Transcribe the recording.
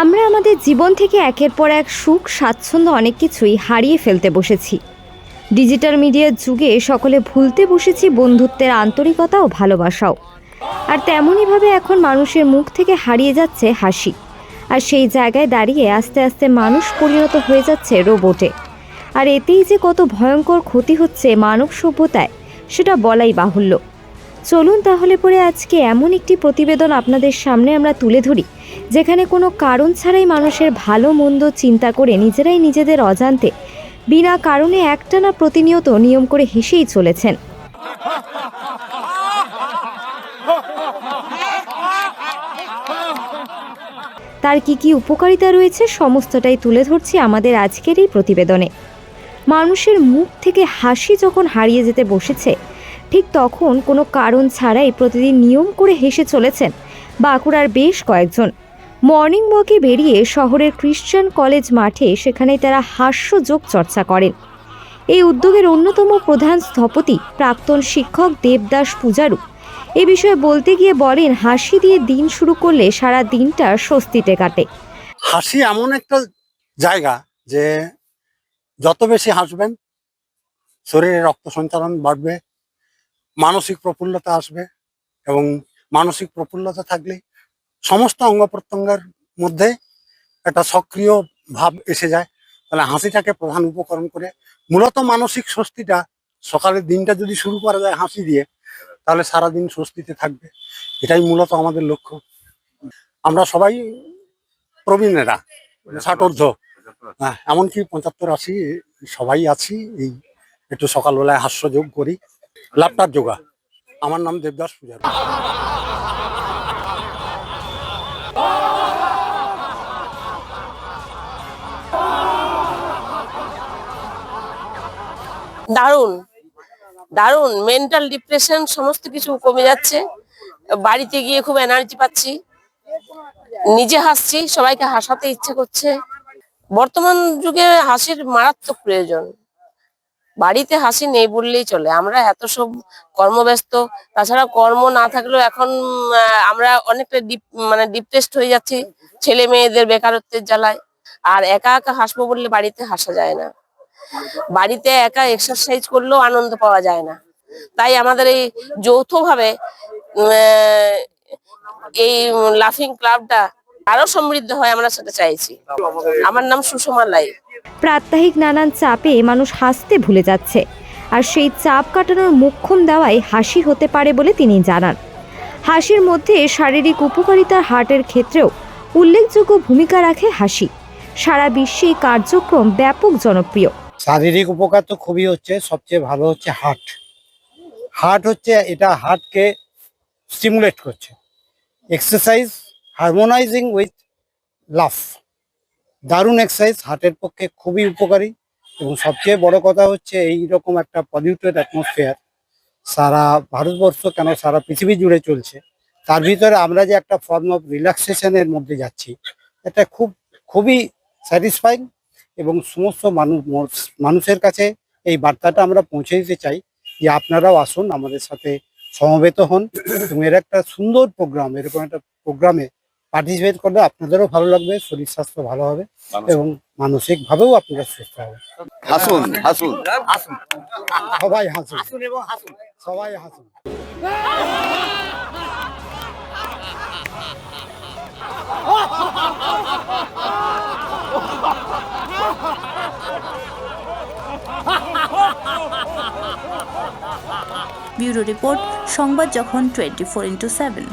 আমরা আমাদের জীবন থেকে একের পর এক সুখ, স্বাচ্ছন্দ্য অনেক কিছুই হারিয়ে ফেলতে বসেছি। ডিজিটাল মিডিয়ার যুগে সকলে ভুলতে বসেছি বন্ধুত্বের আন্তরিকতা ও ভালোবাসাও। আর তেমনইভাবে এখন মানুষের মুখ থেকে হারিয়ে যাচ্ছে হাসি। আর সেই জায়গায় দাঁড়িয়ে আস্তে আস্তে মানুষ পরিণত হয়ে যাচ্ছে রোবটে। আর এতেই যে কত ভয়ঙ্কর ক্ষতি হচ্ছে মানব সভ্যতায়, সেটা বলাই বাহুল্য। চলুন তাহলে পরে আজকে এমন একটি প্রতিবেদন আপনাদের সামনে আমরা তুলে ধরি, যেখানে কোনো কারণ ছাড়াই মানুষের ভালো মন্দ চিন্তা করে নিজেরাই নিজেদের অজান্তে, বিনা কারণে একটানা প্রতিনিয়ত নিয়ম করে হেসেই চলেছেন। তার কি কি উপকারিতা রয়েছে সমস্তটাই তুলে ধরছি আমাদের আজকের এই প্রতিবেদনে। মানুষের মুখ থেকে হাসি যখন হারিয়ে যেতে বসেছে ঠিক তখন কোনো কারণ ছাড়াই প্রতিদিন নিয়ম করে হেসে চলেছেন বাঁকুড়ার বেশ কয়েকজন। মর্নিং ওয়াকে বেরিয়ে শহরের ক্রিশ্চিয়ান কলেজ মাঠে সেখানে তারা হাস্যযোগ চর্চা করেন। এই উদ্যোগের অন্যতম প্রধান স্থপতি প্রাক্তন শিক্ষক দেবদাস পূজারু। এ বিষয়ে বলতে গিয়ে বলেন, হাসি দিয়ে দিন শুরু করলে সারা দিনটা স্বস্তিতে কাটে। হাসি এমন একটা জায়গা যে যত বেশি হাসবেন, শরীরে রক্ত সঞ্চালন বাড়বে মানসিক প্রফুল্লতা আসবে এবং মানসিক প্রফুল্লতা থাকলে সমস্ত অঙ্গ প্রত্যঙ্গের মধ্যে একটা সক্রিয় ভাব এসে যায়। তাহলে হাসিটাকে প্রধান উপকরণ করে মূলত মানসিক স্বস্তিটা সকালের দিনটা যদি শুরু করা যায় হাসি দিয়ে, তাহলে সারাদিন স্বস্তিতে থাকবে। এটাই মূলত আমাদের লক্ষ্য। আমরা সবাই প্রবীণেরা, ষাটোর্ধ। হ্যাঁ এমনকি পঁচাত্তর আশি সবাই আছি। এই একটু সকালবেলায় হাস্যযোগ করি। লাপটার যোগা। আমার নাম দেবদাস পূজার। দারুণ দারুণ মেন্টাল ডিপ্রেশন সমস্ত কিছু কমে যাচ্ছে। বাড়িতে গিয়ে খুব এনার্জি পাচ্ছি। নিজে হাসছি, সবাইকে হাসাতে ইচ্ছে করছে। বর্তমান যুগে হাসির মারাত্মক প্রয়োজন। বাড়িতে হাসি নেই বললেই চলে। আমরা এত সব কর্মব্যস্ত, তাছাড়া কর্ম না থাকলেও এখন আমরা অনেকটা ডিপ মানে ডিপ্রেসড হয়ে যাচ্ছি ছেলে মেয়েদের বেকারত্বের জ্বালায়। আর একা একা হাসবো বললে বাড়িতে হাসা যায় না। বাড়িতে একা এক্সারসাইজ করলেও আনন্দ পাওয়া যায় না। তাই আমাদের এই যৌথভাবে এই লাফিং ক্লাবটা আরও সমৃদ্ধ হয় আমরা সেটা চাইছি। আমার নাম সুষমা লাই। প্রাত্যহিক নানান চাপে মানুষ হাসতে ভুলে যাচ্ছে আর সেই চাপ কাটানোর মোক্ষম দেওয়াই হাসি হতে পারে বলে তিনি জানান। হাসির মধ্যে শারীরিক উপকারিতার হার্টের ক্ষেত্রেও উল্লেখযোগ্য ভূমিকা রাখে হাসি। সারা বিশ্বে এই কার্যক্রম ব্যাপক জনপ্রিয়। শারীরিক উপকার তো খুবই হচ্ছে সবচেয়ে ভালো হচ্ছে হার্ট। হার্ট হচ্ছে এটা হার্টকে স্টিমুলেট করছে। Exercise harmonising with laugh. দারুণ এক্সারসাইজ হার্টের পক্ষে খুবই উপকারী এবং সবচেয়ে বড় কথা হচ্ছে এই রকম একটা পলিউটেড অ্যাটমসফিয়ার সারা ভারতবর্ষ কেন সারা পৃথিবী জুড়ে চলছে। তার ভিতরে আমরা যে একটা ফর্ম অফ রিল্যাক্সেশনের মধ্যে যাচ্ছি, এটা খুব, খুবই স্যাটিসফাইং এবং সমস্ত মানুষ, মানুষের কাছে এই বার্তাটা আমরা পৌঁছে দিতে চাই যে আপনারাও আসুন আমাদের সাথে সমবেত হন এবং এর একটা সুন্দর প্রোগ্রাম এরকম একটা প্রোগ্রামে পার্টিসিপেট করলে আপনাদেরও ভালো লাগবে শরীর স্বাস্থ্য ভালো হবে এবং মানসিকভাবেও আপনারা সুস্থ হবে। হাসুন হাসুন। সবাই হাসুন। সবাই হাসুন। ব্যুরো রিপোর্ট সংবাদ যখন টোয়েন্টি ফোর ইন্টু সেভেন